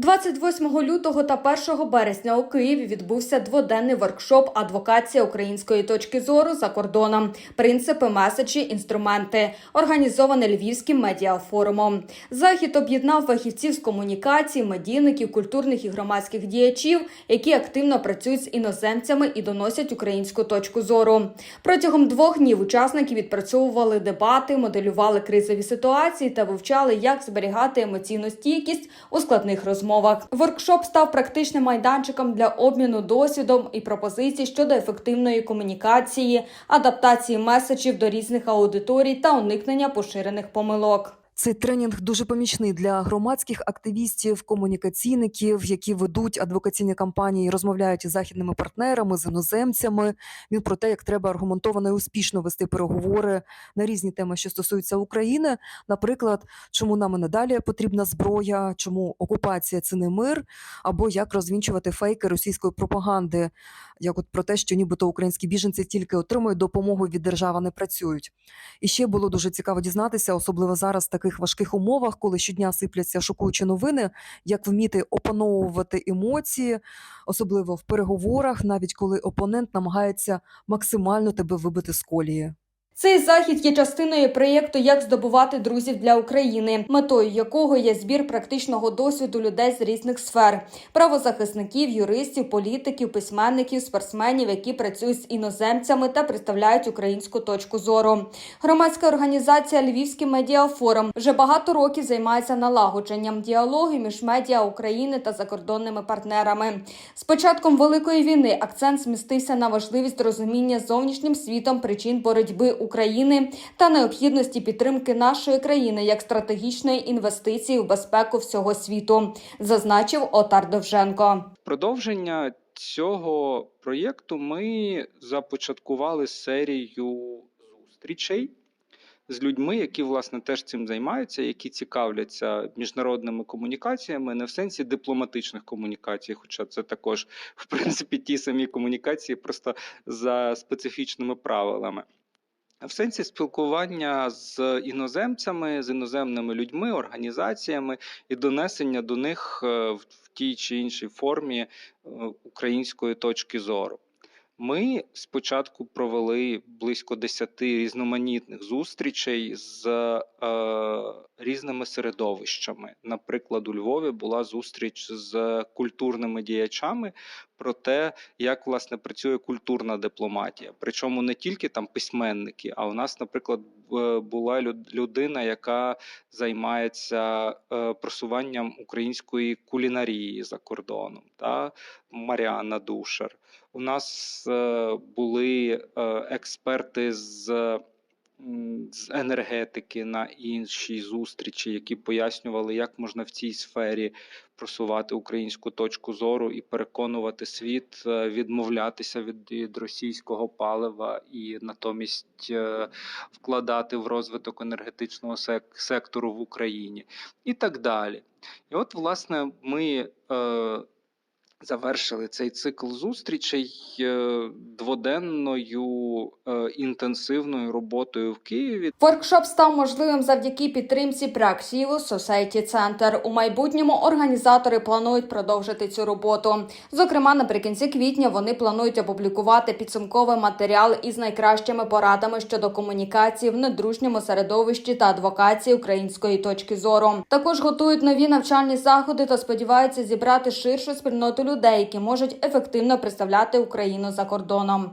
28 лютого та 1 березня у Києві відбувся дводенний воркшоп Адвокація української точки зору за кордоном. Принципи, меседжі, інструменти, організований Львівським медіафорумом. Захід об'єднав фахівців з комунікації, медійників, культурних і громадських діячів, які активно працюють з іноземцями і доносять українську точку зору. Протягом двох днів учасники відпрацьовували дебати, моделювали кризові ситуації та вивчали, як зберігати емоційну стійкість у складних розмовах. Воркшоп став практичним майданчиком для обміну досвідом і пропозицій щодо ефективної комунікації, адаптації меседжів до різних аудиторій та уникнення поширених помилок. Цей тренінг дуже помічний для громадських активістів, комунікаційників, які ведуть адвокаційні кампанії, розмовляють із західними партнерами, з іноземцями. Він про те, як треба аргументовано і успішно вести переговори на різні теми, що стосуються України. Наприклад, чому нам і надалі потрібна зброя, чому окупація це не мир, або як розвінчувати фейки російської пропаганди, як от про те, що нібито українські біженці тільки отримують допомогу від держави, не працюють. І ще було дуже цікаво дізнатися, особливо зараз в таких важких умовах, коли щодня сипляться шокуючі новини, як вміти опановувати емоції, особливо в переговорах, навіть коли опонент намагається максимально тебе вибити з колії. Цей захід є частиною проєкту Як здобувати друзів для України, метою якого є збір практичного досвіду людей з різних сфер: правозахисників, юристів, політиків, письменників, спортсменів, які працюють з іноземцями та представляють українську точку зору. Громадська організація Львівський медіафорум вже багато років займається налагодженням діалогу між медіа України та закордонними партнерами. З початком великої війни акцент змістився на важливість розуміння зовнішнім світом причин боротьби України та необхідності підтримки нашої країни як стратегічної інвестиції в безпеку всього світу, зазначив Отар Довженко. Продовження цього проєкту ми започаткували серію зустрічей з людьми, які власне теж цим займаються, які цікавляться міжнародними комунікаціями, не в сенсі дипломатичних комунікацій, хоча це також в принципі ті самі комунікації, просто за специфічними правилами. В сенсі спілкування з іноземцями, з іноземними людьми, організаціями і донесення до них е, в в тій чи іншій формі е, української точки зору. Ми спочатку провели близько 10 різноманітних зустрічей з е, різними середовищами. Наприклад, у Львові була зустріч з культурними діячами про те, як власне працює культурна дипломатія. Причому не тільки там письменники, а у нас, наприклад, була людина, яка займається е, просуванням української кулінарії за кордоном, та Маріанна Душер. У нас е, були е, експерти з, з енергетики на іншій зустрічі, які пояснювали, як можна в цій сфері просувати українську точку зору і переконувати світ е, відмовлятися від, від російського палива і натомість е, вкладати в розвиток енергетичного сек- сектору в Україні, і так далі. І от, власне, ми. Е, завершили цей цикл зустрічей е, дводенною е, інтенсивною роботою в Києві. Воркшоп став можливим завдяки підтримці Праксіву Society Center. У майбутньому організатори планують продовжити цю роботу. Зокрема, наприкінці квітня вони планують опублікувати підсумковий матеріал із найкращими порадами щодо комунікації в недружньому середовищі та адвокації української точки зору. Також готують нові навчальні заходи та сподіваються зібрати ширшу спільноту людей, які можуть ефективно представляти Україну за кордоном.